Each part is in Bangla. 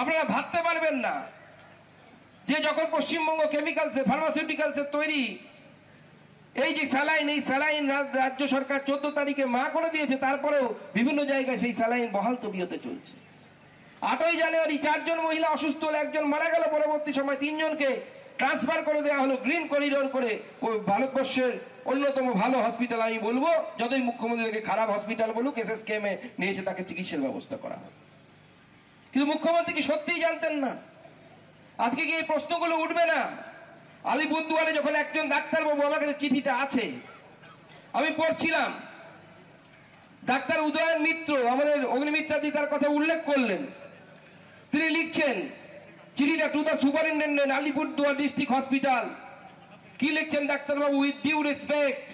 আপনারা ভাবতে পারবেন না যে যখন পশ্চিমবঙ্গ কেমিক্যালসে ফার্মাসিউটিক্যালসে তৈরি, এই যে স্যালাইন এই স্যালাইন রাজ্য সরকার চোদ্দ তারিখে মা করে দিয়েছে, তারপরেও বিভিন্ন জায়গায় সেই স্যালাইন বহাল তবিয়তে চলছে। আটই জানুয়ারি চারজন মহিলা অসুস্থ হলে একজন মারা গেল, পরবর্তী সময় তিনজনকে ট্রান্সফার করে দেওয়া হলো গ্রিন করিডোর করে। ভারতবর্ষের অন্যতম ভালো হসপিটাল আমি বলব, যতই মুখ্যমন্ত্রীকে খারাপ হসপিটাল বলুক এস এস নিয়ে এসে তাকে চিকিৎসার ব্যবস্থা করা হবে কিন্তু মুখ্যমন্ত্রী কি সত্যিই জানতেন না? আজকে কি এই প্রশ্নগুলো উঠবে না? আলিপুরদুয়ারে যখন একজন ডাক্তারবাবু আমার কাছে চিঠিটা আছে, আমি পড়ছিলাম। ডাক্তার উদয়ন মিত্র আমাদের অগ্নিমিত্রাদি তার কথা উল্লেখ করলেন। তিনি লিখছেন, চিঠিটা to the superintendent Alipurduar district hospital কি লিখছেন ডাক্তারবাবু? With due respect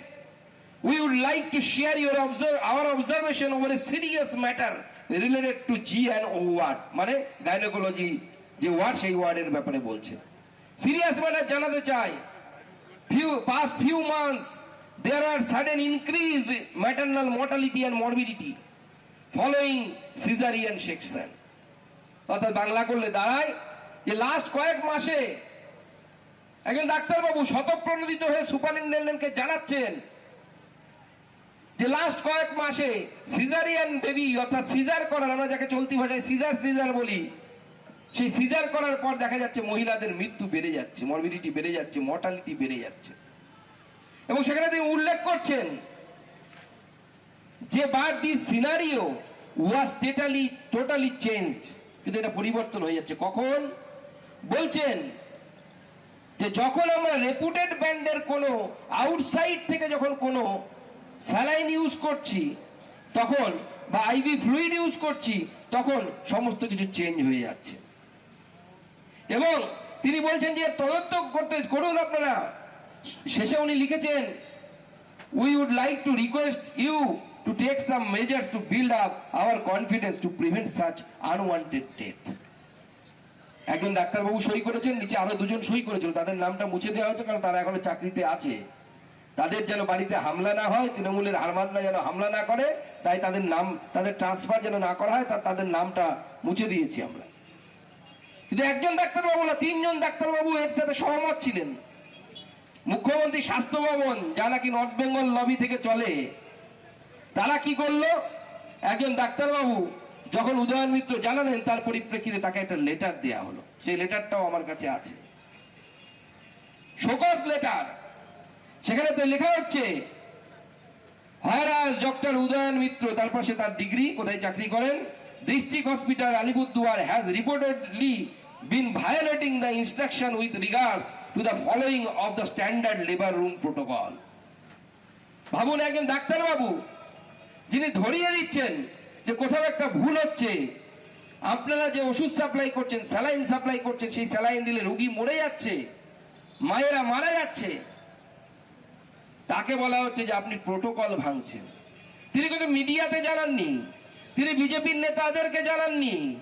we would like to share your observe our observation over a serious matter related to G and O ward মানে গাইনোকোলজি যে ওয়ার্ড সেই ওয়ার্ডের ব্যাপারে বলছে সিরিয়াস ম্যাটার জানাতে চাই few past few months there are sudden increase in maternal mortality and morbidity following cesarean section অর্থাৎ বাংলা করলে দাঁড়ায় যে লাস্ট কয়েক মাসে একজন ডাক্তারবাবু শতপ্রণোদিত হয়ে সুপারিনটেন্ডেন্টকে জানাচ্ছেন যে লাস্ট কয়েক মাসে সিজারিয়ান বেবি অর্থাৎ সিজার করার, আমরা যাকে চলতি ভাষায় সিজার সিজার বলি, সেই সিজার করার পর দেখা যাচ্ছে মহিলাদের মৃত্যু বেড়ে যাচ্ছে মরবিডিটি বেড়ে যাচ্ছে মর্টালিটি বেড়ে যাচ্ছে। এবং সেখানে তিনি উল্লেখ করছেন যে but the scenario was totally totally change কিন্তু এটা পরিবর্তন হয়ে যাচ্ছে। কখন? বলছেন যে যখন আমরা রেপুটেড ব্যান্ডের কোনো আউটসাইড থেকে যখন কোনো স্যালাইন ইউজ করছি, তখন বা আইভি ফ্লুইড ইউজ করছি, তখন সমস্ত কিছু চেঞ্জ হয়ে যাচ্ছে। এবং তিনি বলছেন যে তদন্ত করতে করুন আপনারা। শেষে উনি লিখেছেন we would like to request you to take some measures to build up our confidence to prevent such unwanted death একজন ডাক্তারবাবু সই করেছেন, নিচে আরও দুজন সই করেছিল, তাদের নামটা মুছে দেওয়া হয়েছে, কারণ তারা এখনও চাকরিতে আছে। তাদের যেন বাড়িতে হামলা না হয়, তৃণমূলের হারমাদরা যেন হামলা না করে, তাই তাদের নাম, তাদের ট্রান্সফার যেন না করা হয় তাদের নামটা মুছে দিয়েছি আমরা। কিন্তু একজন ডাক্তারবাবু না, তিনজন ডাক্তারবাবু এর সাথে সহমত ছিলেন। মুখ্যমন্ত্রী স্বাস্থ্য ভবন, যা নাকি নর্থ বেঙ্গল লবি থেকে চলে, তারা কি করল? একজন ডাক্তারবাবু যখন উদয়ন মিত্র জানালেন, তার পরিপ্রেক্ষিতে তাকে একটা লেটার দেয়া হলো। সেই লেটারটাও আমার কাছে আছে। শোকজ লেটার সেখানে তো লেখা হচ্ছে হায়ারাজ ডক্টর উদয়ন মিত্র তার পাশে তার ডিগ্রি, কোথায় চাকরি করেন? District hospital, Alipurduar has reportedly been violating the instruction with regards to the following of the standard labour room protocol ভাবুন একজন ডাক্তারবাবু, যিনি ধরিয়ে দিচ্ছেন যে কোথাও একটা ভুল হচ্ছে, আপনারা যে ওষুধ সাপ্লাই করছেন স্যালাইন সাপ্লাই করছেন, সেই স্যালাইন দিলে রুগী মরে যাচ্ছে, মায়েরা মারা যাচ্ছে তাকে বলা হচ্ছে যে আপনি প্রোটোকল ভাঙছেন। তিনি কিন্তু মিডিয়াতে জানাননি। তিনি বিজেপির নেতাদেরকে জানাননি।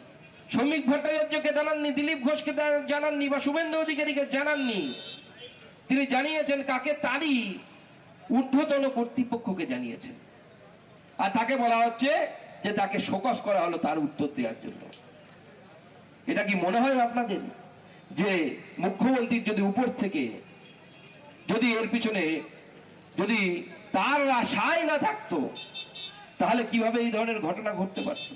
শ্রমিক ভট্টাচার্যকে জানাননি, দিলীপ ঘোষকে জানাননি বা শুভেন্দু অধিকারীকে জানাননি। তিনি জানিয়েছেন কাকে তারই ঊর্ধ্বতন কর্তৃপক্ষকে জানিয়েছেন। আর তাকে বলা হচ্ছে যে তাকে শোকস করা হলো তার উত্তর দেওয়ার জন্য। এটা কি মনে হয় আপনাদের? যে মুখ্যমন্ত্রীর যদি উপর থেকে যদি এর পিছনে যদি তার আশায় না থাকতো তাহলে কীভাবে এই ধরনের ঘটনা ঘটতে পারত?